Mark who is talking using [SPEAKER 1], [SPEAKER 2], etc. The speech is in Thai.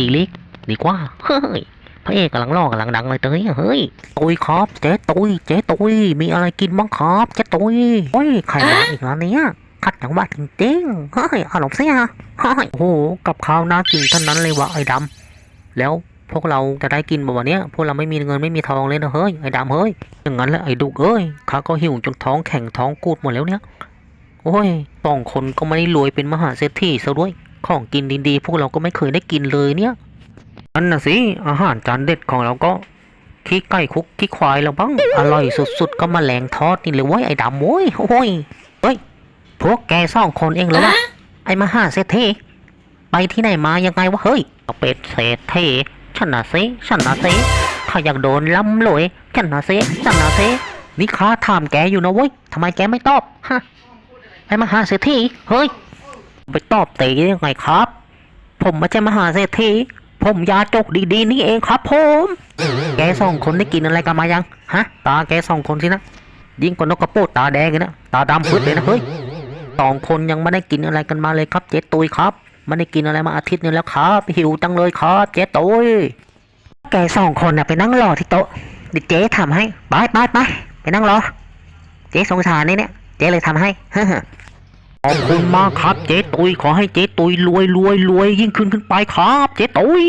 [SPEAKER 1] ซีรีส์ดีกว่า เฮ้ย พระเอกกำลังล่อกำลังดังเลยเต้ยเฮ้ย ตุยครับ เจ๊ตุย เจ๊ตุย มีอะไรกินบ้างครับ เจ๊ตุยโอ้ยใครมาอีกแล้วเนี่ยขัดจังหวะจริงๆเฮ้ยอารมณ์เสียเฮ้ยโอ้โห กับข้าวน่ากินทั้งนั้นเลยวะไอ้ดำแล้วพวกเราจะได้กินบ่วันนี้พวกเราไม่มีเงินไม่มีทองเลยนะเฮ้ยไอ้ดำเฮ้ยอย่างนั้นแหละไอ้ดุกเอ้ยข้าก็หิวจนท้องแข็งท้องกูดหมดแล้วเนี่ยโอ้ยสองคนก็ไม่ได้รวยเป็นมหาเศรษฐีซะด้วย ของกินดีๆ พวกเราก็ไม่เคยได้กินเลยเนี่ยนั่นน่ะสิอาหารจานเด็ดของเราก็ขี้ไก่คุกขี้ควายแล้วบ้างอร่อยสุดๆ ก็มาแมลงทอดนี่เลยเว้ยไอ้ดำโว้ยโอ้ยเฮ้ยพวกแกสองคนเองเหรอวะไอ้มหาเศรษฐีไปที่ไหนมายังไงวะเฮ้ยเป็ดเศรษฐีฉันนะสิฉันนะสิถ้าอยากโดนล้ำรวยฉันนะสิฉันนะสินี่ข้าถามแกอยู่นะเว้ยทำไมแกไม่ตอบฮะไอ้มหาเศรษฐีเฮ้ย ไปตอบตะได้ยังไงครับ ผมไม่ใช่มหาเศรษฐีผมยาจกดีๆนี่เองครับผมแกสองคนได้กินอะไรกันมายังฮะตาแกสองคนสินะยิ่งกว่านกกระโปดตาแดงเลยนะตาดำพึดเลยนะเฮ้ยสองคนยังไม่ได้กินอะไรกันมาเลยครับ เจ๊ตุยครับไม่ได้กินอะไรมาอาทิตย์นึงแล้วครับ หิวจังเลยครับ เจ๊ตุยแกสองคนน่ะไปนั่งรอที่โต๊ะเดี๋ยวเจ๊ทำให้ไปไปไปไปนั่งรอ เจ๊สงสารนี่เนี่ยเจ๊เลยทำให้ ขอบคุณมากครับเจ๊ตุยขอให้เจ๊ตุยรวยรวยรวยยิ่งขึ้นขึ้นไปครับ เจ๊ตุย